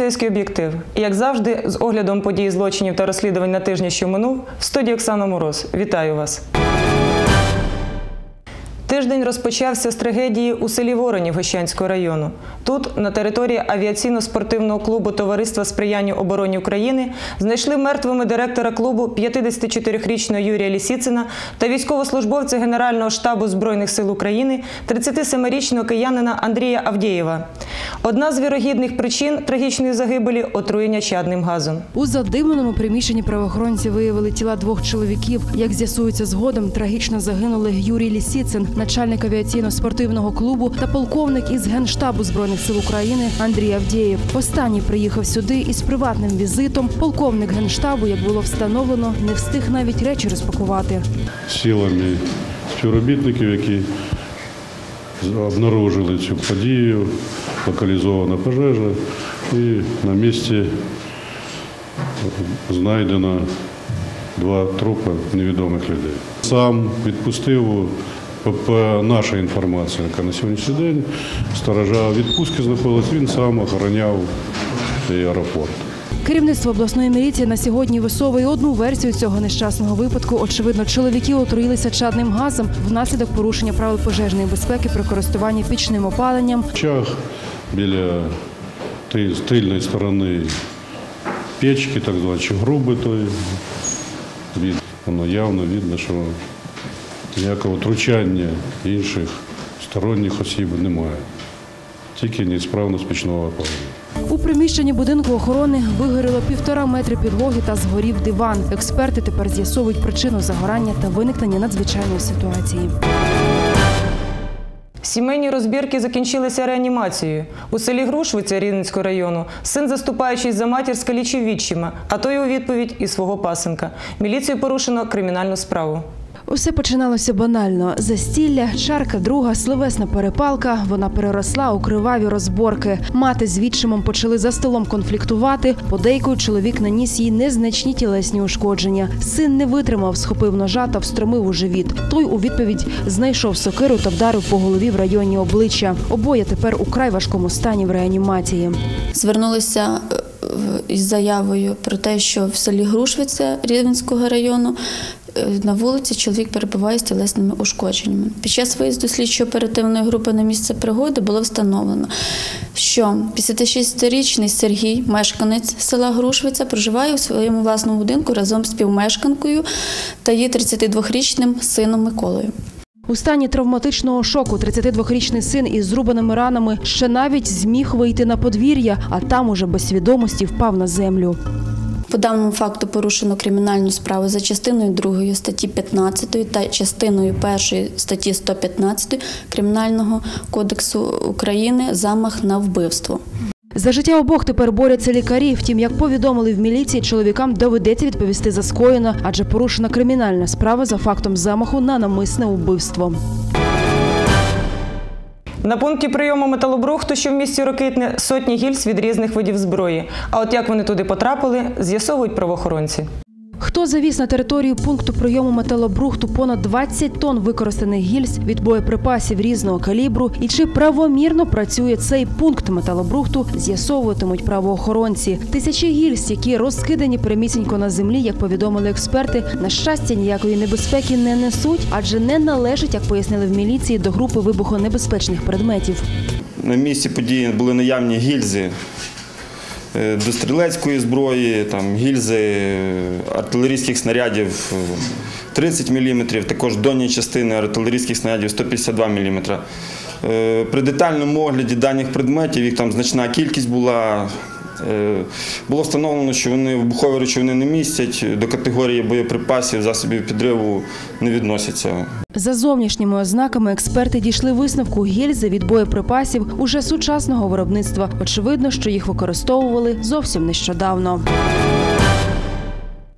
поліцейський об'єктив. І як завжди, з оглядом подій злочинів та розслідувань на тижні, що минув, в студії Оксана Мороз. Вітаю вас. Тиждень розпочався з трагедії у селі Воронів Гощанського району. Тут, на території авіаційно-спортивного клубу Товариства сприяння обороні України, знайшли мертвими директора клубу 54-річного Юрія Лісіцина та військовослужбовця Генерального штабу Збройних сил України 37-річного киянина Андрія Авдєєва. Одна з вірогідних причин трагічної загибелі отруєння чадним газом. У задимленому приміщенні правоохоронці виявили тіла двох чоловіків. Як з'ясується згодом, трагічно загинули Юрій Лісіцин, начальник авіаційно-спортивного клубу, та полковник із генштабу збройних сил України Андрій Авдєєв. Останній приїхав сюди із приватним візитом. Полковник генштабу, як було встановлено, не встиг навіть речі розпакувати. силами співробітників, які обнаружили цю подію, локалізована пожежа, і на місці знайдено два трупи невідомих людей. Сам відпустив, нашій інформації, яка на сьогоднішній день, сторожа відпустки знаходилась, він сам охороняв цей аеропорт. Керівництво обласної міліції на сьогодні висовує одну версію цього нещасного випадку. Очевидно, чоловіки отруїлися чадним газом внаслідок порушення правил пожежної безпеки при користуванні пічним опаленням. Чах біля ти- тильної сторони печки, так звані, чи груби. Від, воно явно видно, що ніякого втручання інших сторонніх осіб немає. Тільки несправність пічного опалення. У приміщенні будинку охорони вигоріло півтора метри підлоги та згорів диван. Експерти тепер з'ясовують причину загорання та виникнення надзвичайної ситуації. Сімейні розбірки закінчилися реанімацією. У селі Грушвиця Рівненського району син, заступаючись за матір, скалічив відчима, а той у відповідь і свого пасенка. Міліцією порушено кримінальну справу. Усе починалося банально: застілля, чарка, друга, словесна перепалка. Вона переросла у криваві розборки. Мати з відчимом почали за столом конфліктувати. Подейкою чоловік наніс їй незначні тілесні ушкодження. Син не витримав, схопив ножа та встромив у живіт. Той у відповідь знайшов сокиру та вдарив по голові в районі обличчя. Обоє тепер у край важкому стані в реанімації. звернулися е, із заявою про те, що в селі Грушвиця Рівненського району е, на вулиці чоловік перебуває з тілесними ушкодженнями. Під час виїзду слідчо-оперативної групи на місце пригоди було встановлено, що 56-річний Сергій, мешканець села Грушвиця, проживає у своєму власному будинку разом з співмешканкою та її 32-річним сином Миколою. У стані травматичного шоку 32-річний син із зрубаними ранами ще навіть зміг вийти на подвір'я, а там уже без свідомості впав на землю. По даному факту порушено кримінальну справу за частиною 2 статті 15 та частиною 1 статті 115 Кримінального кодексу України замах на вбивство. За життя обох тепер борються лікарі. Втім, як повідомили в міліції, чоловікам доведеться відповісти за скоєно, адже порушена кримінальна справа за фактом замаху на намисне вбивство. На пункті прийому металобрухту, що в місті Рокитне, сотні гільз від різних видів зброї. А от як вони туди потрапили, з'ясовують правоохоронці. Хто завіз на територію пункту прийому металобрухту понад 20 тонн використаних гільз від боєприпасів різного калібру і чи правомірно працює цей пункт металобрухту, з'ясовуватимуть правоохоронці. Тисячі гільз, які розкидані прямісінько на землі, як повідомили експерти, на щастя ніякої небезпеки не несуть, адже не належать, як пояснили в міліції, до групи вибухонебезпечних предметів. На місці події були наявні гільзи до стрілецької зброї, там, гільзи е, артилерійських снарядів е, 30 мм, також донні частини артилерійських снарядів 152 мм. Е, При детальному огляді даних предметів, їх там значна кількість була. Е, Було встановлено, що вони вибухові речовини не містять, до категорії боєприпасів, засобів підриву не відносяться. За зовнішніми ознаками експерти дійшли висновку гільзи від боєприпасів уже сучасного виробництва. Очевидно, що їх використовували зовсім нещодавно.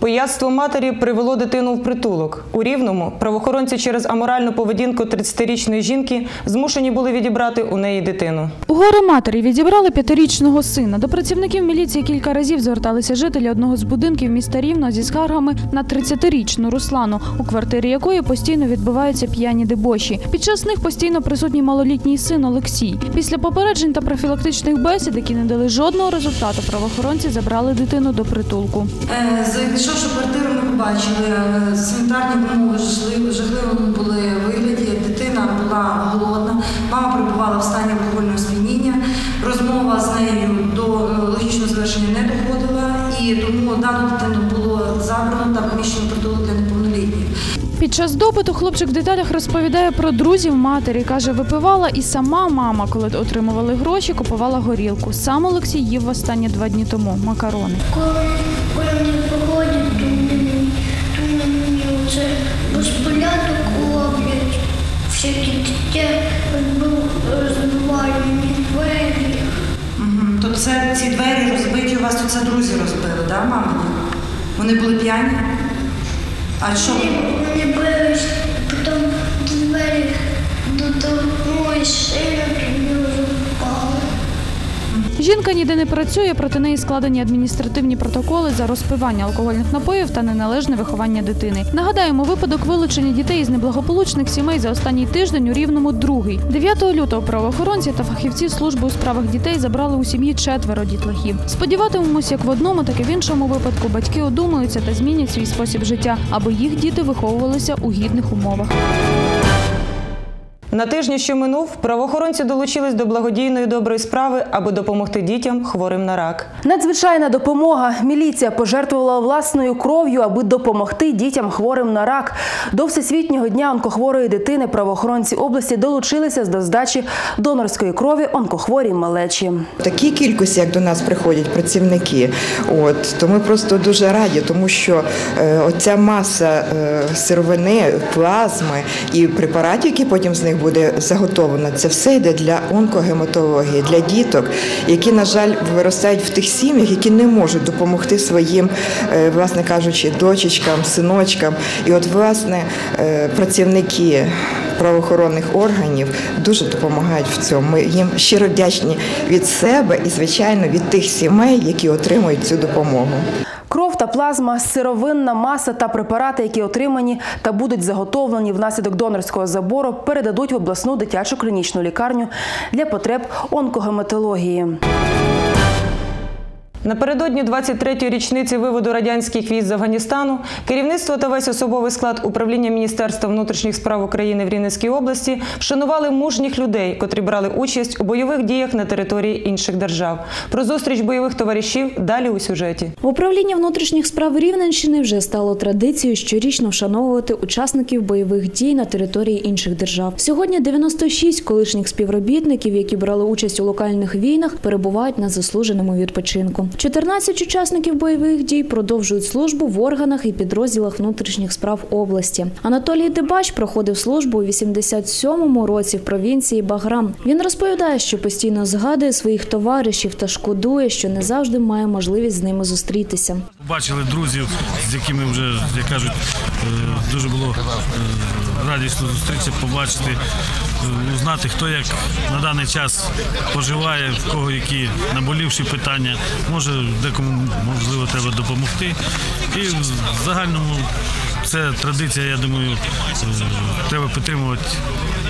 Пияцтво матері привело дитину в притулок. У Рівному правоохоронці через аморальну поведінку 30-річної жінки змушені були відібрати у неї дитину. У горе матері відібрали п'ятирічного сина. До працівників міліції кілька разів зверталися жителі одного з будинків міста Рівно зі скаргами на 30-річну Руслану, у квартирі якої постійно відбуваються п'яні дебоші. Під час них постійно присутній малолітній син Олексій. Після попереджень та профілактичних бесід, які не дали жодного результату, правоохоронці забрали дитину до притулку. Е, Зайшовши квартиру, ми побачили е, санітарні умови жахливі, жахливому були вигляді. Дитина була голодна, мама перебувала в стані алкогольного сп'яніння. Розмова з нею до е, логічного завершення не доходила, і тому дану дитину було забрано та поміщено в притулок для неповнолітніх. Під час допиту хлопчик в деталях розповідає про друзів матері. каже, випивала і сама мама, коли отримували гроші, купувала горілку. Сам Олексій їв останні два дні тому макарони. Всякі таке розбивають двері. То це ці двері розбиті у вас, то це друзі розбили, так, мама? Вони були п'яні? А що? Вони, бились, потім двері до сильно, тоді вже впали. Жінка ніде не працює, проти неї складені адміністративні протоколи за розпивання алкогольних напоїв та неналежне виховання дитини. Нагадаємо, випадок вилучення дітей з неблагополучних сімей за останній тиждень у рівному другий. 9 лютого правоохоронці та фахівці служби у справах дітей забрали у сім'ї четверо дітлахів. Сподіватимемось, як в одному, так і в іншому випадку батьки одумаються та змінять свій спосіб життя, аби їх діти виховувалися у гідних умовах. На тижні, що минув, правоохоронці долучились до благодійної доброї справи, аби допомогти дітям хворим на рак. Надзвичайна допомога. Міліція пожертвувала власною кров'ю, аби допомогти дітям хворим на рак. До всесвітнього дня онкохворої дитини правоохоронці області долучилися до здачі донорської крові онкохворій малечі. В такій кількості, як до нас приходять працівники, от то ми просто дуже раді, тому що е, оця маса е, сировини, плазми і препаратів, які потім з них буде заготовлено, це все йде для онкогематології, для діток, які, на жаль, виростають в тих сім'ях, які не можуть допомогти своїм, е, власне кажучи, дочечкам, синочкам. І от, власне, е, працівники правоохоронних органів дуже допомагають в цьому. Ми їм щиро вдячні від себе і, звичайно, від тих сімей, які отримують цю допомогу. Кров та плазма, сировинна маса та препарати, які отримані та будуть заготовлені внаслідок донорського забору, передадуть в обласну дитячу клінічну лікарню для потреб онкогематології. Напередодні 23-ї річниці виводу радянських військ з Афганістану керівництво та весь особовий склад управління Міністерства внутрішніх справ України в Рівненській області вшанували мужніх людей, котрі брали участь у бойових діях на території інших держав. Про зустріч бойових товаришів далі у сюжеті. Управління внутрішніх справ Рівненщини вже стало традицією щорічно вшановувати учасників бойових дій на території інших держав. Сьогодні 96 колишніх співробітників, які брали участь у локальних війнах, перебувають на заслуженому відпочинку. 14 учасників бойових дій продовжують службу в органах і підрозділах внутрішніх справ області. Анатолій Дебач проходив службу у 87-му році в провінції Баграм. Він розповідає, що постійно згадує своїх товаришів та шкодує, що не завжди має можливість з ними зустрітися. Бачили друзів, з якими вже, як кажуть, е, дуже було е, радісно зустрітися, побачити, узнати, хто як на даний час поживає, в кого які наболівші питання. Може, декому можливо треба допомогти. І в загальному це традиція, я думаю, е, треба підтримувати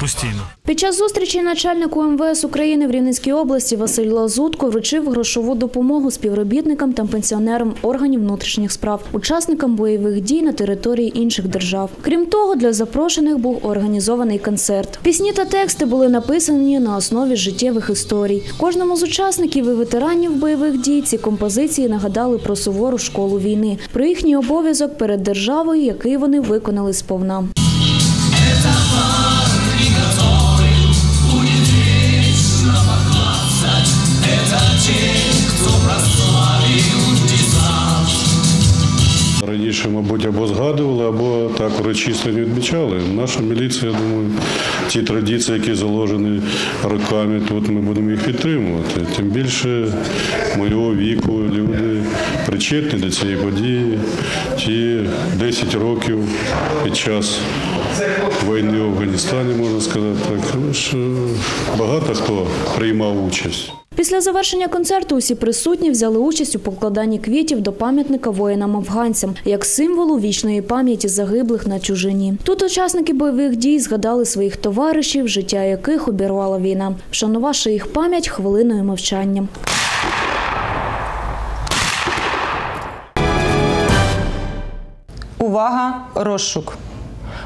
постійно. Під час зустрічі начальнику МВС України в Рівненській області Василь Лазутко вручив грошову допомогу співробітникам та пенсіонерам органів внутрішніх справ, учасникам бойових дій на території інших держав. Крім того, для запрошених був організований концерт. Пісні та тексти були написані на основі життєвих історій. Кожному з учасників і ветеранів бойових дій ці композиції нагадали про сувору школу війни, про їхній обов'язок перед державою, який вони виконали сповна. Раніше, мабуть, або згадували, або так урочисто не відмічали. Наша міліція, я думаю, ті традиції, які заложені роками, тут ми будемо їх підтримувати. Тим більше моєго віку люди причетні до цієї події. Ті 10 років під час війни в Афганістані, можна сказати так, що багато хто приймав участь. Після завершення концерту усі присутні взяли участь у покладанні квітів до пам'ятника воїнам-афганцям як символу вічної пам'яті загиблих на чужині. Тут учасники бойових дій згадали своїх товаришів, життя яких обірвала війна, вшанувавши їх пам'ять хвилиною мовчання. Увага! Розшук.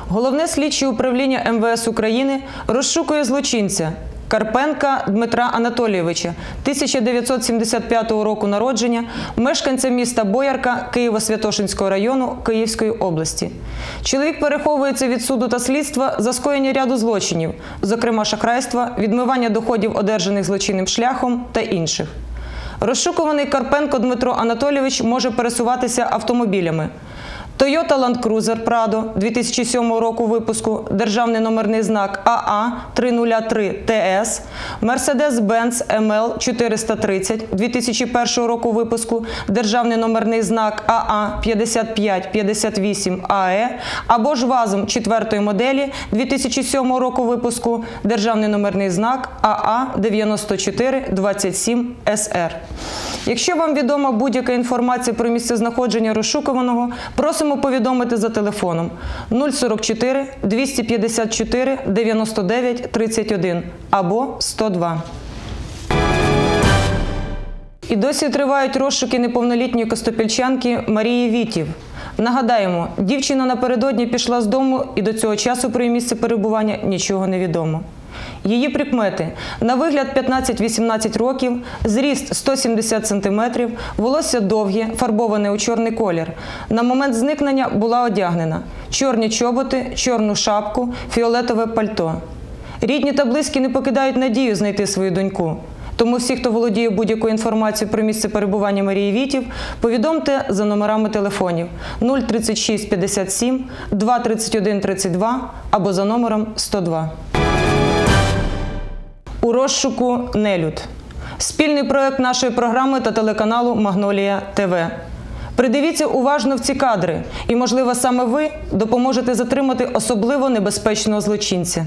Головне слідче управління МВС України розшукує злочинця Карпенка Дмитра Анатолійовича, 1975 року народження, мешканця міста Боярка Києво-Святошинського району Київської області. Чоловік переховується від суду та слідства за скоєння ряду злочинів, зокрема шахрайства, відмивання доходів, одержаних злочинним шляхом та інших. Розшукуваний Карпенко Дмитро Анатолійович може пересуватися автомобілями. Toyota Land Cruiser Prado 2007 року випуску, державний номерний знак АА 303 ТС, Mercedes-Benz ML 430 2001 року випуску, державний номерний знак АА 5558 АЕ або ж ВАЗом 4 моделі 2007 року випуску, державний номерний знак АА 9427 СР. Якщо вам відома будь-яка інформація про місцезнаходження розшукуваного, просимо повідомити за телефоном 044 254 99 31 або 102. І досі тривають розшуки неповнолітньої костопільчанки Марії Вітів. Нагадаємо, дівчина напередодні пішла з дому і до цього часу про її місце перебування нічого не відомо. Її прикмети на вигляд 15-18 років, зріст 170 см, волосся довге, фарбоване у чорний колір. На момент зникнення була одягнена чорні чоботи, чорну шапку, фіолетове пальто. Рідні та близькі не покидають надію знайти свою доньку. Тому всі, хто володіє будь-якою інформацією про місце перебування Марії Вітів, повідомте за номерами телефонів 036 57 231 32 або за номером 102. У розшуку Нелюд. Спільний проект нашої програми та телеканалу Магнолія ТВ. Придивіться уважно в ці кадри, і, можливо, саме ви допоможете затримати особливо небезпечного злочинця.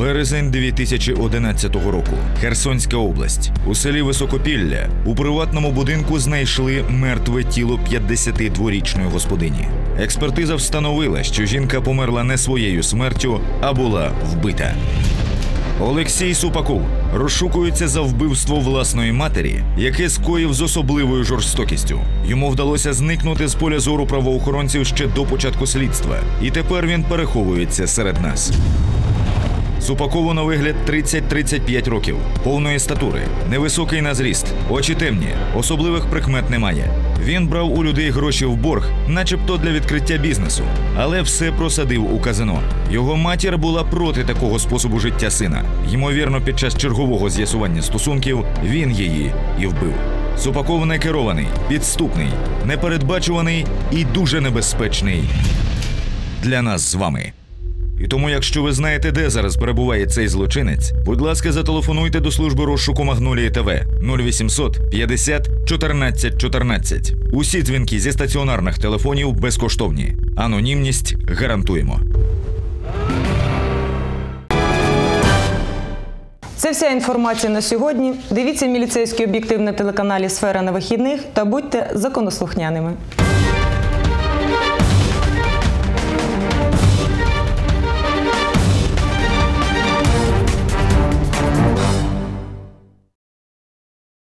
Березень 2011 року. Херсонська область. У селі Високопілля у приватному будинку знайшли мертве тіло 52-річної господині. Експертиза встановила, що жінка померла не своєю смертю, а була вбита. Олексій Супаков розшукується за вбивство власної матері, яке скоїв з особливою жорстокістю. Йому вдалося зникнути з поля зору правоохоронців ще до початку слідства, і тепер він переховується серед нас. Супакову на вигляд 30-35 років, повної статури, невисокий на зріст, очі темні, особливих прикмет немає. Він брав у людей гроші в борг, начебто для відкриття бізнесу, але все просадив у казино. Його матір була проти такого способу життя сина. Ймовірно, під час чергового з'ясування стосунків він її і вбив. Супаков не керований, підступний, непередбачуваний і дуже небезпечний для нас з вами. І тому, якщо ви знаєте, де зараз перебуває цей злочинець, будь ласка, зателефонуйте до служби розшуку Магнолії ТВ 0800 50 14 14. Усі дзвінки зі стаціонарних телефонів безкоштовні. Анонімність гарантуємо. Це вся інформація на сьогодні. Дивіться міліцейський об'єктив на телеканалі Сфера на вихідних та будьте законослухняними.